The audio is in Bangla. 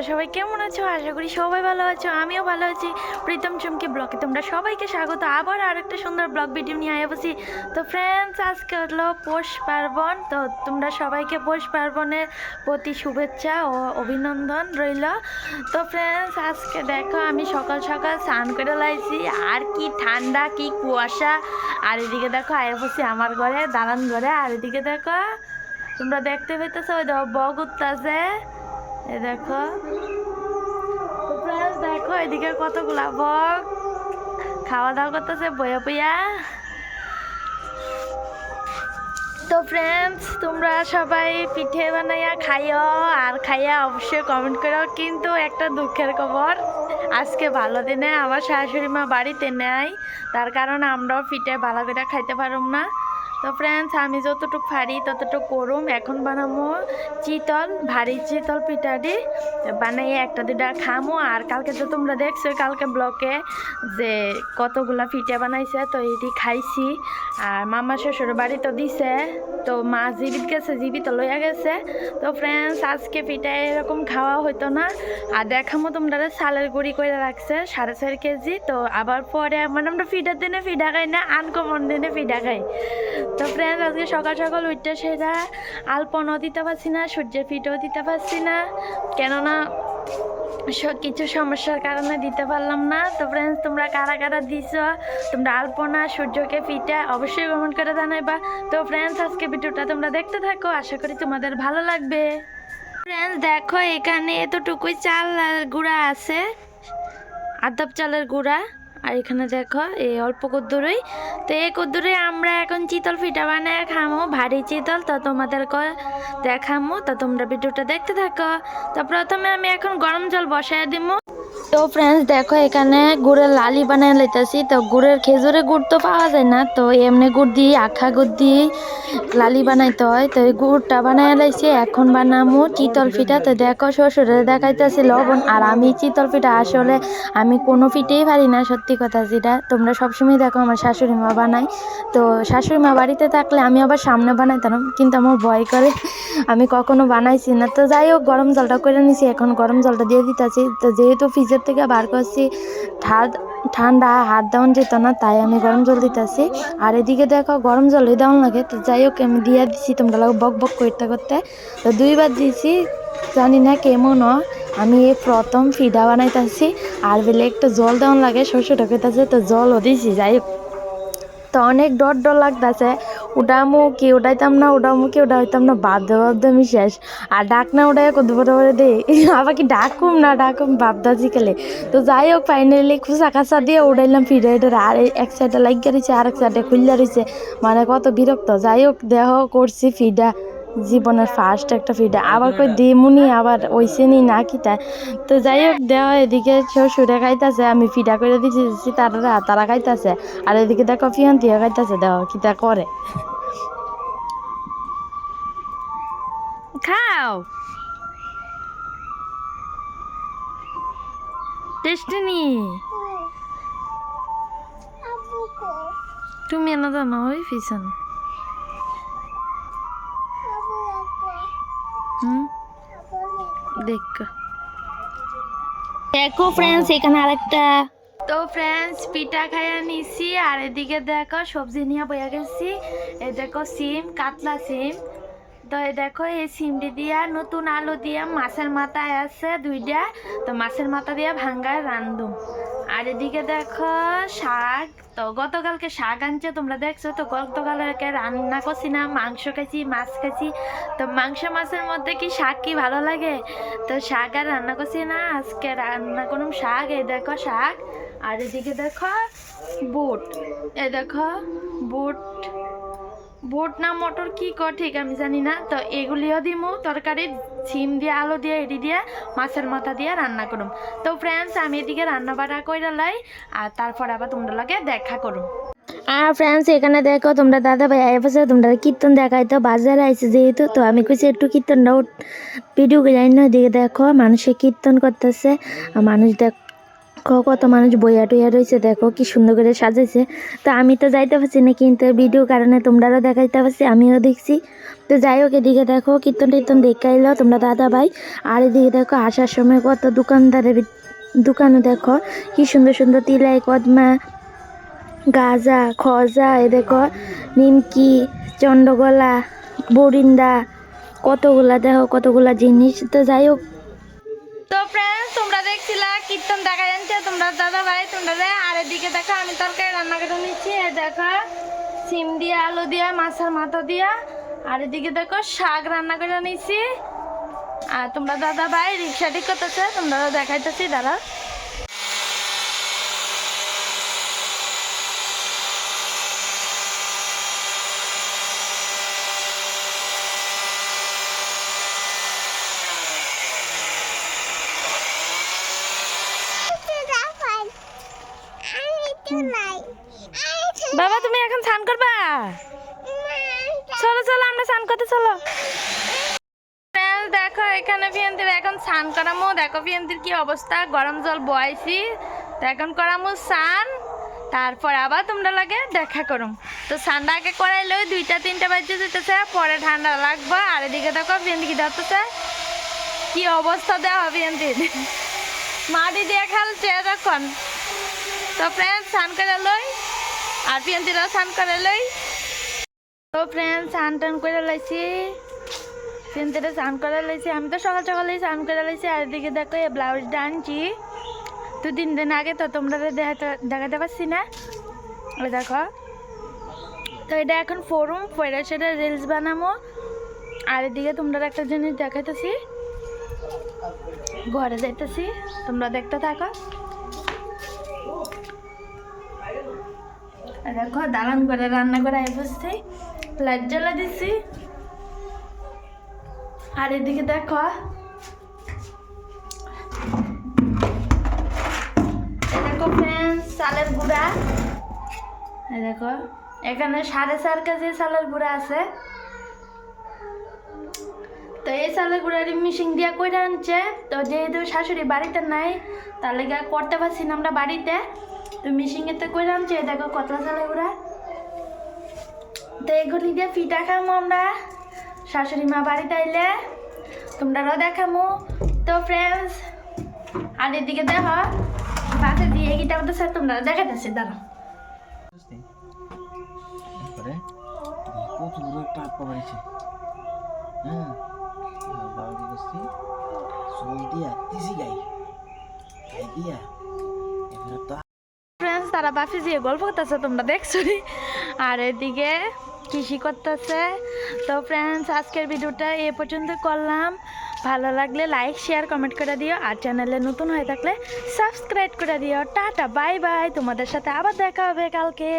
তোমরা সবাই কেমন আছো? আশা করি সবাই ভালো আছো, আমিও ভালো আছি। প্রীতম চমকি ব্লগে তোমরা সবাইকে স্বাগত। আবার আরেকটা সুন্দর ব্লগ ভিডিও নিয়ে আয়া বসি। তো ফ্রেন্ডস আজকে হলো পৌষ পার্বণ। তো তোমরা সবাইকে পৌষ পার্বণের প্রতি শুভেচ্ছা ও অভিনন্দন রইল। তো ফ্রেন্ডস আজকে দেখো আমি সকাল সকাল স্নান করে লাইছি। আর কি ঠান্ডা, কি কুয়াশা। আর এদিকে দেখো আয়া বসি আমার ঘরে, দালান ঘরে। আর এদিকে দেখো, তোমরা দেখতে পেতেছো ওই দেখো বগ উঠতেছে। এ দেখো। দেখো, এদিকে কতগুলা বক। খাওয়া দাওয়া করতেছে, বইয়া বইয়া। তো ফ্রেন্ডস তোমরা সবাই পিঠে বানাইয়া খাইও, আর খাইয়া অবশ্যই কমেন্ট করো কিন্তু একটা দুঃখের খবর, আজকে ভালো দিনে আমার শাশুড়ি মা বাড়িতে নেয় তার কারণে আমরাও পিঠে ভালো করে খাইতে পারুম না। তো ফ্রেন্ডস আমি যতটুকু পারি ততটুকু করুম। এখন বানাবো চিতল, ভারী চিতল পিঠাটি। বানাইয়ে একটা দুটা খামো। আর কালকে তো তোমরা দেখছ, কালকে ব্লকে যে কতগুলা পিঠা বানাইছে, তো এটি খাইছি। আর মামা শ্বশুর বাড়ি তো দিছে, তো মা জীবিত গেছে, জীবিত লইয়া গেছে। তো ফ্রেন্ডস আজকে পিঠা এরকম খাওয়া হইতো না। আর দেখামো তোমরা সালের গুড়ি করে রাখছে, সাড়ে চার কেজি। তো আবার পরে মানে আমরা ফিডার দিনে ফিডা খাই না আনকমন দিনে ফিডা খাই। তো ফ্রেন্ডস আজকে সকাল সকাল উঠতে সেটা আলপনাও দিতে পারছি না, সূর্যের পিঠেও দিতে পারছি না, কেননা কিছু সমস্যার কারণে দিতে পারলাম না। তো ফ্রেন্ডস তোমরা কারা কারা দিছ? তোমরা আলপনা, সূর্যকে পিঠা অবশ্যই কমেন্ট করে জানাইবা। তো ফ্রেন্ডস আজকে ভিডিওটা তোমরা দেখতে থাকো, আশা করি তোমাদের ভালো লাগবে। ফ্রেন্ডস দেখো এখানে এতটুকুই চাল গুঁড়া আছে। আদব চালের গুঁড়া। আর এখানে দেখো এই অল্প কদ্দুরই। তো এই কদ্দুরে আমরা এখন চিতল ফিটা বানায় খামো, ভারী চিতল। তো তোমাদেরকে দেখামো। তো তোমরা ভিডিওটা দেখতে থাকো। তো প্রথমে আমি এখন গরম জল বসায় দিব তো ফ্রেন্ডস দেখো এখানে গুড়ের লালি বানায় লইতেছি তো গুড়ের খেজুরের গুড় তো পাওয়া যায় না, তো এমনি গুড় দিয়ে, আখা গুড় দিয়ে লালি বানাইতে হয়। তো এই গুড়টা বানায় লাইছি, এখন বানামো চিতল পিঠা। তো দেখো শ্বশুরে দেখাইতেছি লবণ, আর আমি চিতল পিঠা আসলে আমি কোনো পিঠেই পারি না, সত্যি কথা যেটা। তোমরা সবসময় দেখো আমার শাশুড়ি মা বানায়। তো শাশুড়ি মা বাড়িতে থাকলে আমি আবার সামনে বানাইতাম, কিন্তু আমার ভয় করে আমি কখনো বানাইছি না। তো যাই হোক, গরম জলটা করে নিছি, এখন গরম জলটা দিয়ে দিতেছি। তো যেহেতু ফ্রিজের থেকে বার করছি। ঠাদ ঠান্ডা হাত দেওয়ান যেত না, তাই আমি গরম জল দিতেছি। আর এদিকে দেখো, গরম জল জলই দেওয়ান লাগে। তো যাই হোক, আমি দিয়ে দিছি তোমরা লাগে বক বক করতে করতে তো দুইবার দিছি, জানি না কেমন। আমি এই প্রথম ফিডা বানাইতেছি, আর বেলে একটু জল দেওয়ান লাগে শ্বশুরটা কইতাছে, তো জলও দিছি, যাই হোক। তো অনেক ডর ডর লাগতেছে। উঠামো কি উঠাইতাম না উঠামো কি উঠাইতাম না বাধ্য বাধ্য আমি শেষ। আর ডাক না উঠাই কত বড় বড় দে। আবার কি ডাকুম না ডাকুম ভাবতা জিকালে তো যাই হোক ফাইনালি খুসা খাসা দিয়ে উঠাইলাম ফিরে আর এক সাইডে লাগিয়ে রয়েছে আর এক সাইডে খুললে রয়েছে মানে কত বিরক্ত। যাই হোক, দেহ করছি ফিডা জীবনের ফার্স্ট একটা ফিডা আবার কই দিমুনি আবার ওইসে নি না কিতা। তো যাই হোক দেওয়া এদিকে শ্বশুরে খাইতাছে আমি ফিডা করে দিছি তারা তারা খাইতাছে। আর এদিকে দেখো ফিয়ান্তিও খাইতাছে দেওয়া কিতা করে। খাও। টেস্টিনি তুমি এনে জানো ওই পিছন দেখ দেখো ফ্রেন্ডস এখানে আরেকটা তো ফ্রেন্ডস পিঠা খাইয়া নিছি আর এদিকে দেখো সবজি নিয়ে বইয়া গেছি এ দেখো সিম কাতলা সিম তো দেখো, এই সিমটি দিয়া নতুন আলু দিয়া মাছের মাথায় আছে দুইটা। তো মাছের মাথা দিয়া ভাঙ্গায় রান্ধুম আর এদিকে দেখো শাক। তো গতকালকে শাক আনছে, তোমরা দেখছ? তো গতকালকে রান্না করছি না, মাংস খাইছি, মাছ খাইছি। তো মাংস, মাছের মধ্যে কি শাক কি ভালো লাগে? তো শাক আর রান্না করছি না, আজকে রান্না করুম শাক, এই দেখো শাক। আর এদিকে দেখো বুট এ দেখো বুট। বুট না মটর কি কর ঠিক আমি জানি না। তো এগুলিও দিমু, তরকারি সিম দিয়ে, আলু দিয়ে এটি দিয়ে, মাছের মাথা দিয়ে রান্না করুম। তো ফ্রেন্ডস আমি এদিকে রান্না বাড়া করে লাই, আর তারপর আবার তোমরা লগে দেখা করুম। আর ফ্রেন্ডস এখানে দেখো তোমরা দাদা ভাই বসে, তোমরা কীর্তন দেখাই তো বাজারে আইসে যেহেতু, তো আমি কইছি একটু কীর্তনটা ভিডিও যাই না দিকে দেখো মানুষে কীর্তন করতেছে মানুষ দেখ কত মানুষ বইয়া টইয়া রয়েছে দেখো কি সুন্দর করে সাজাইছে। তো আমি তো যাইতে পারছি না, কিন্তু ভিডিও কারণে তোমরাও দেখাইতে পারছি, আমিও দেখছি। তো যাই হোক, এদিকে দেখো কীর্তন টীর্তন দেখে এলো তোমরা দাদা ভাই। আর এদিকে দেখো আসার সময় কত দোকানদারের দোকানে দেখো, কি সুন্দর সুন্দর তিলাই, কদমা, গাজা, খজা, এ দেখো, নিমকি, চন্ডগোলা, বরিন্দা, কতগুলা দেখো, কতগুলা জিনিস। তো যাই হোক তো ফ্রেন্ডস তোমরা দেখছিলা কীর্তন দেখা যাচ্ছে, তোমরা দাদা ভাই, তোমরা আর এদিকে দেখো, আমি তরকারি রান্না করে নিচ্ছি। দেখো, সিম দিয়ে, আলু দিয়া, মাছের মাথা দিয়া। আর এদিকে দেখো, শাক রান্না করে নিচ্ছি। আর তোমরা দাদা ভাই, রিক্সা ঠিক করতেছে তোমরা দেখাইতেছি দাদা বাবা, তুমি এখন স্নান করবা? চলো চলো, আমরা স্নান করতে, চলো। দেখো, এখানে পিয়ন্তির এখন স্নান করামো। দেখো পিয়ন্তির কি অবস্থা। গরম জল বয়াইছি। এখন করামো স্নান। তারপর আবার তোমরা লাগে দেখা করুম। তো স্নানটা আগে করাইলো দুইটা, তিনটা বাজে যেতেছে। পরে ঠান্ডা লাগবে। আর এদিকে দেখো, পিয়ন্তি কি ধরতেছে। কি অবস্থা দেওয়া পিয়ন্তির। মাটি দিয়ে খেলছে তখন তো ফ্রেন্ড স্নান করে লই। আর পিয়ন্তিরাও স্নান করে লই। তো ফ্রেন্ড স্নান টান করে লাইছি। পিয়ন্তিরা স্নান করে লাইছি। আমি তো সকাল সকালেই স্নান করে লাইছি। আর এদিকে দেখো, এই ব্লাউজটা আনছি। দু তিন দিন আগে তো তোমরা দেখাতে দেখাতে পারছি না। দেখো। তো এটা এখন ফোরুম ফেরা সেটা রিলস বানাবো আর এদিকে তোমরা একটা জিনিস দেখাইতেছি। ঘরে যাইতেছি। তোমরা দেখতে থাকো। দেখো, দালান করে, রান্না করে বসছি। লাইট জ্বালা দিচ্ছি আর এদিকে দেখো দেখো ফ্রেন্ডস চালের গুঁড়া। দেখো, এখানে সাড়ে চার কেজি চালের গুঁড়া আছে। তো এই চালের গুঁড়ার মিশিং দিয়া কইরা আনছে। তো যেহেতু শাশুড়ি বাড়িতে নাই, তার লেগে করতে পারছি না আমরা বাড়িতে। তো কইরা আনছে এই দেখো কতলা চালের গুঁড়া তো এগুলি দিয়ে পিঠা খামো আমরা। শাশুড়ি মা বাড়িতে আইলে তোমরাও দেখামো। তো ফ্রেন্ডস আর এদিকে দেখো পাশে দিয়ে গিটা করতেছে তোমরা দেখাতেছি দাঁড়ো চল তারা বাফি যে গল্প করতেছে, তোমরা দেখছ আর এদিকে কৃষি করতেছে। তো ফ্রেন্ডস আজকের ভিডিওটা এ পর্যন্ত করলাম। ভালো লাগলে লাইক শেয়ার কমেন্ট করে দিও। আর চ্যানেলে নতুন হয়ে থাকলে সাবস্ক্রাইব করে দিও। টাটা বাই বাই তোমাদের সাথে আবার দেখা হবে কালকে।